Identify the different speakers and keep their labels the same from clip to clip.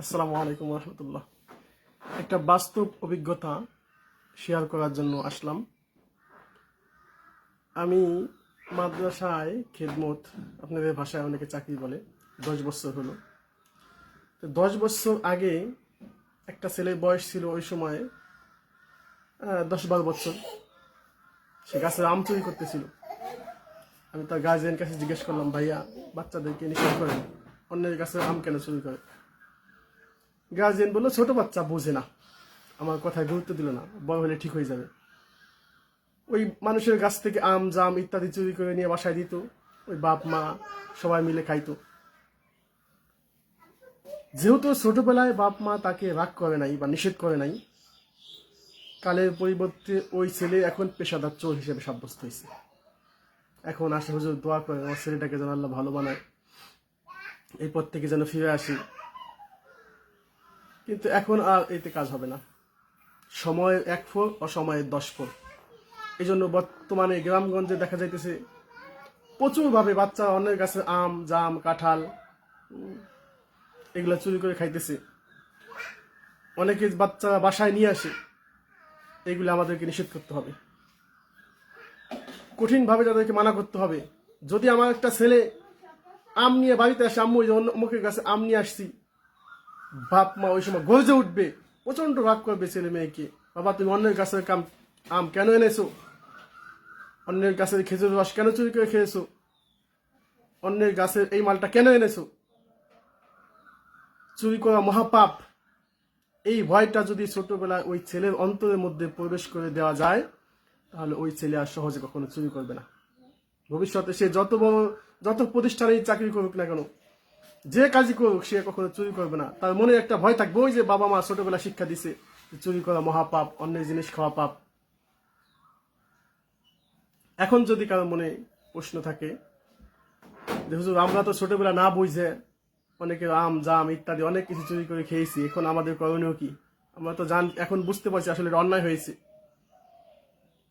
Speaker 1: আসসালামু আলাইকুম রহমতুল্লাহ একটা বাস্তব অভিজ্ঞতা শেয়ার করার জন্য আসলাম। আমি মাদ্রাসায় খেদমত, আপনাদের ভাষায় অনেকে চাকরি বলে, দশ বছর হলো। তো দশ বছর আগে একটা ছেলের বয়স ছিল ওই সময় দশ বারো বছর। সে গাছের আম চুরি করতেছিল। আমি তার গার্জিয়ান কাছে জিজ্ঞেস করলাম, ভাইয়া, বাচ্চাদেরকে নিষেধ করেন, অন্যের গাছের আম কেন চুরি করে? গার্জিয়ান বলল, ছোট বাচ্চা বোঝে না। আমার কথায় গুরুত্ব দিল না বড় হলে ঠিক হয়ে যাবে। ওই মানুষের গাছ থেকে আম, জাম ইত্যাদি চুরি করে নিয়ে বাসায় দিত, ওই বাপ, মা সবাই মিলে খাইতো। যেহেতু ছোটবেলায় বাপ, মা তাকে রাগ করে নাই বা নিষেধ করে নাই, কালের পরিবর্তে ওই ছেলে এখন পেশাদার চোর হিসেবে সাব্যস্ত হয়েছে। এখন আশা হুজুর দোয়া করে আমার ছেলেটাকে যেন আল্লাহ ভালো বানায়। এরপর থেকে যেন ফিরে আসি। কিন্তু এখন আর এতে কাজ হবে না। সময়ের এক ফোর অসময়ের দশ ফোর। এই জন্য বর্তমানে গ্রামগঞ্জে দেখা যাইতেছে, প্রচুরভাবে বাচ্চা অন্যের কাছে আম, জাম, কাঁঠাল, এগুলো চুরি করে খাইতেছে। অনেকে বাচ্চারা বাসায় নিয়ে আসে, এগুলো আমাদেরকে নিষেধ করতে হবে। কঠিনভাবে তাদেরকে মানা করতে হবে। যদি আমার একটা ছেলে আম নিয়ে বাড়িতে আসে, আম্মু অন্য অমুকের কাছে আম নিয়ে আসছি বাপ মা ওই সময় গর্জে উঠবে। প্রচণ্ড রাগ করবে ছেলে মেয়েকে। বাবা, তুমি অন্যের গাছের কাম আম কেন এনেছো? অন্যের গাছের খেজুর রস কেন চুরি করে খেয়েছো? অন্যের গাছের এই মালটা কেন এনেছো? চুরি করা মহাপাপ। এই ভয়টা যদি ছোটবেলায় ওই ছেলের অন্তরের মধ্যে প্রবেশ করে দেওয়া যায়, তাহলে ওই ছেলে আর সহজে কখনো চুরি করবে না। ভবিষ্যতে সে যত বড় যত প্রতিষ্ঠানেই চাকরি করুক না কেন যে কাজই করুক, সে কখনো চুরি করবে না। তার মনে একটা ভয় থাকবে, ওই যে বাবা মা ছোটবেলা শিক্ষা দিছে চুরি করা মহাপাপ অন্যের জিনিস খাওয়া পাপ। এখন যদি কারও মনে প্রশ্ন থাকে যে, হুজুর, আমরা তো ছোটবেলা না বুঝে অনেকে আম, জাম ইত্যাদি অনেক কিছু চুরি করে খেয়েছি, এখন আমাদের করণীয় কি? আমরা তো জান, এখন বুঝতে পারছি আসলে অন্যায় হয়েছে।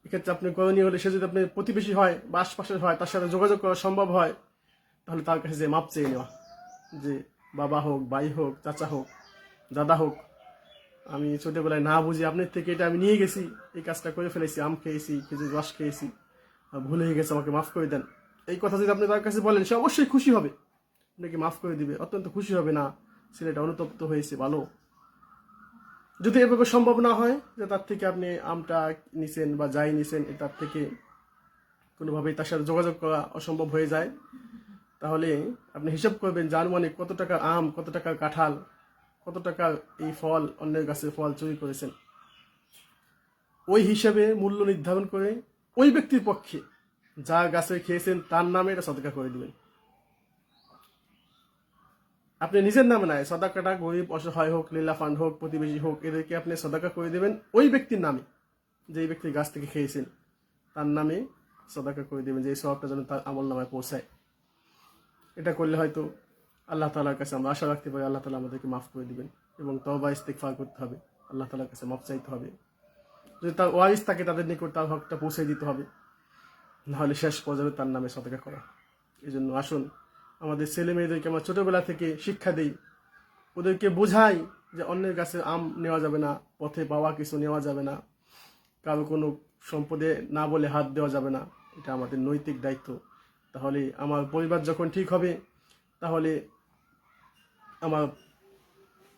Speaker 1: এক্ষেত্রে আপনি করণীয় হলে সে যদি আপনি প্রতিবেশী হয় বা আশপাশের হয়, তার সাথে যোগাযোগ করা সম্ভব হয়, তাহলে তার কাছে যে মাপ চেয়ে নেওয়া। যে বাবা হোক, ভাই হোক, চাচা হোক, দাদা হোক, আমি ছোটোবেলায় না বুঝি আপনার থেকে এটা আমি নিয়ে গেছি, এই কাজটা করে ফেলেছি, আম খেয়েছি, খেজুর রস খেয়েছি ভুল হয়ে গেছে, আমাকে মাফ করে দেন। এই কথা যদি আপনি তার কাছে বলেন, সে অবশ্যই খুশি হবে। আপনাকে মাফ করে দিবে, অত্যন্ত খুশি হবে না। ছেলেটা অনুতপ্ত হয়েছে, ভালো। যদি এভাবে সম্ভব না হয়, যে তার থেকে আপনি আমটা নিছেন বা যাই নিছেন তার থেকে কোনোভাবেই তার সাথে যোগাযোগ করা অসম্ভব হয়ে যায়। তাহলে আপনি হিসাব করবেন যার মানে কত টাকার আম, কত টাকার কাঁঠাল, কত টাকার এই ফল, অন্যের গাছের ফল চুরি করেছেন। ওই হিসাবে মূল্য নির্ধারণ করে ওই ব্যক্তির পক্ষে যা গাছে খেয়েছেন তার নামে এটা সদকা করে দিবেন। আপনি নিজের নামে নয় সদাকাটা গরিব, অসহায় হোক লীলা ফান্ড হোক, প্রতিবেশী হোক, এদেরকে আপনি সদাকা করে দেবেন ওই ব্যক্তির নামে যে ব্যক্তির গাছ থেকে খেয়েছেন, তার নামে সদাকা করে দেবেন যে সবটা যেন তার আমল নামায় পৌঁছায়। এটা করলে হয়তো আল্লাহ তালার কাছে আমরা আশা রাখতে পারি, আল্লাহ তালা আমাদেরকে মাফ করে দিবেন এবং তবা ইস্তেকফার করতে হবে। আল্লাহ তালার কাছে মাফ চাইতে হবে। যদি তার ওয়ারিস থাকে তাদের নিকট, তার হকটা পৌঁছে দিতে হবে। নাহলে শেষ পর্যন্ত তার নামে সতকা করা। এই জন্য আসুন, আমাদের ছেলে মেয়েদেরকে আমরা ছোটবেলা থেকে শিক্ষা দেই। ওদেরকে বোঝাই যে অন্যের কাছে আম নেওয়া যাবে না, পথে পাওয়া কিছু নেওয়া যাবে না, কারও কোনো সম্পদে না বলে হাত দেওয়া যাবে না। এটা আমাদের নৈতিক দায়িত্ব। তাহলে আমার পরিবার যখন ঠিক হবে, তাহলে আমার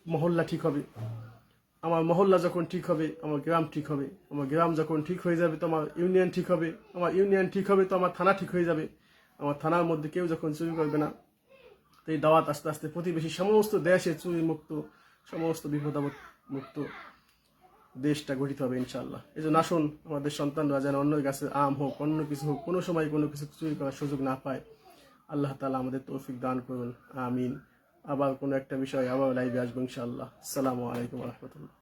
Speaker 1: মহল্লা ঠিক হবে। আমার মহল্লা যখন ঠিক হবে, আমার গ্রাম ঠিক হবে। আমার গ্রাম যখন ঠিক হয়ে যাবে, তো আমার ইউনিয়ন ঠিক হবে। আমার ইউনিয়ন ঠিক হবে, তো আমার থানা ঠিক হয়ে যাবে। আমার থানার মধ্যে কেউ যখন চুরি করবে না, তো এই দাওয়াত আস্তে আস্তে প্রতিবেশী, সমস্ত দেশে চুরি মুক্ত সমস্ত বিপদাবদ মুক্ত দেশটা গঠিত হবে ইনশাল্লাহ এই জন্য আসুন আমাদের সন্তানরা যেন অন্য গাছে আম হোক, অন্য কিছু হোক, কোনো সময় কোনো কিছু চুরি করার সুযোগ না পায়। আল্লাহ তালা আমাদের তৌফিক দান করুন, আমিন। আবার কোনো একটা বিষয় আবার লাইভে আসব ইনশাল্লাহ আসসালামু আলাইকুম রহমতুল্লাহ।